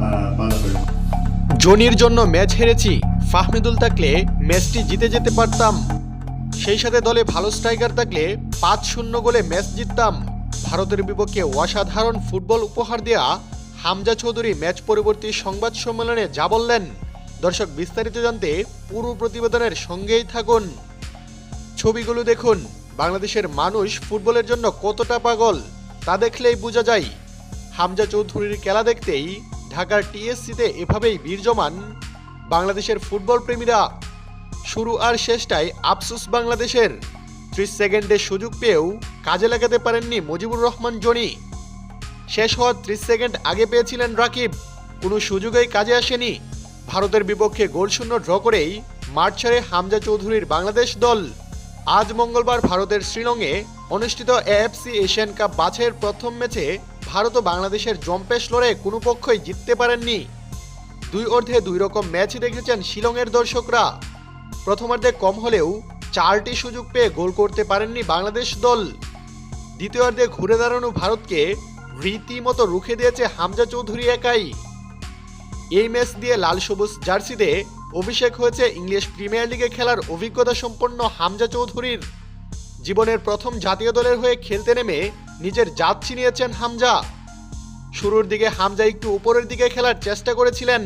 আহ, জনির জন্য ম্যাচ হেরেছি। ফাহমিদুল থাকলে ম্যাচটি জিতে যেতে পারতাম। সেই সাথে দলে ভালো স্ট্রাইকার থাকলে পাঁচ শূন্য গোলে ম্যাচ জিততাম। ভারতের বিপক্ষে অসাধারণ ফুটবল উপহার দেয়া হামজা চৌধুরী ম্যাচ পরবর্তী সংবাদ সম্মেলনে যা বললেন। দর্শক বিস্তারিত জানতে পুরো প্রতিবেদনের সঙ্গেই থাকুন। ছবিগুলো দেখুন। বাংলাদেশের মানুষ ফুটবলের জন্য কতটা পাগল তা দেখলেই বোঝা যায়। হামজা চৌধুরীর খেলা দেখতেই ঢাকার টিএসসিতে এভাবেই ভিড় জমান বাংলাদেশের ফুটবল প্রেমীরা। শুরু আর শেষটাই আফসোস বাংলাদেশের। ত্রিশ সেকেন্ডে সুযোগ পেয়েও কাজে লাগাতে পারেননি মুজিবুর রহমান জনি। শেষ হওয়ার ত্রিশ সেকেন্ড আগে পেয়েছিলেন রাকিব। কোনো সুযোগেই কাজে আসেনি। ভারতের বিপক্ষে গোলশূন্য ড্র করেই মাঠ ছাড়ে হামজা চৌধুরীর বাংলাদেশ দল। আজ মঙ্গলবার ভারতের শ্রীলংয়ে অনুষ্ঠিত এএফসি এশিয়ান কাপ বাছাইয়ের প্রথম ম্যাচে ভারত ও বাংলাদেশের জম্পেশ লড়ে কোনো পক্ষই জিততে পারেননি। দুই অর্ধে দুই রকম ম্যাচই দেখেছেন শিলংয়ের দর্শকরা। প্রথমার্ধে কম হলেও চারটি সুযোগ পেয়ে গোল করতে পারেননি বাংলাদেশ দল। দ্বিতীয়ার্ধে ঘুরে দাঁড়ানো ভারতকে রীতিমতো রুখে দিয়েছে হামজা চৌধুরী একাই। এই ম্যাচ দিয়ে লাল সবুজ জার্সিতে অভিষেক হয়েছে ইংলিশ প্রিমিয়ার লিগে খেলার অভিজ্ঞতা সম্পন্ন হামজা চৌধুরীর। জীবনের প্রথম জাতীয় দলের হয়ে খেলতে নেমে নিজের জাত ছিনিয়েছেন হামজা। শুরুর দিকে হামজা একটু উপরের দিকে খেলার চেষ্টা করেছিলেন।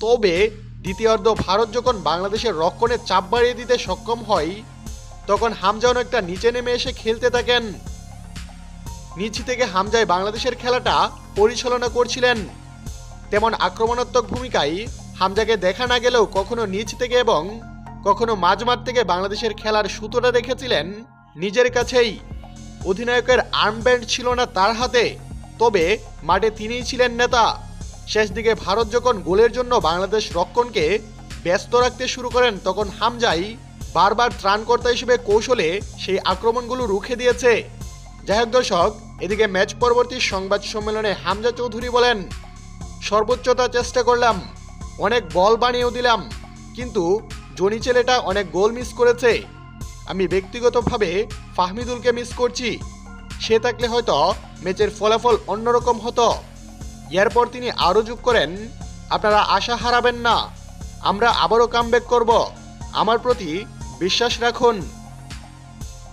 তবে দ্বিতীয়ার্ধ ভারত যখন বাংলাদেশের রক্ষণে চাপ বাড়িয়ে দিতে সক্ষম হয়, তখন হামজা অনেকটা নিচে নেমে এসে খেলতে থাকেন। নিচ থেকে হামজায় বাংলাদেশের খেলাটা পরিচালনা করছিলেন। তেমন আক্রমণাত্মক ভূমিকায় হামজাকে দেখা না গেলেও কখনো নিচ থেকে এবং কখনো মাঝমাঠ থেকে বাংলাদেশের খেলার সুতোটা রেখেছিলেন নিজের কাছেই। অধিনায়কের আর্মব্যান্ড ছিল না তার হাতে। তবে মাঠে তিনিই ছিলেন নেতা। শেষ দিকে ভারত যখন গোলের জন্য বাংলাদেশ রক্ষণকে ব্যস্ত রাখতে শুরু করেন, তখন হামজাই বারবার ত্রাণকর্তা হিসেবে কৌশলে সেই আক্রমণগুলো রুখে দিয়েছে। যাই হোক দর্শক, এদিকে ম্যাচ পরবর্তী সংবাদ সম্মেলনে হামজা চৌধুরী বলেন, সর্বোচ্চতা চেষ্টা করলাম, অনেক বল বানিয়েও দিলাম, কিন্তু জনি ছেলেটা অনেক গোল মিস করেছে। আমি ব্যক্তিগতভাবে ফাহমিদুলকে মিস করছি। সে থাকলে হয়তো ম্যাচের ফলাফল অন্যরকম হতো। এরপর তিনি আরও যোগ করেন, আপনারা আশা হারাবেন না, আমরা আবারও কামব্যাক করব। আমার প্রতি বিশ্বাস রাখুন।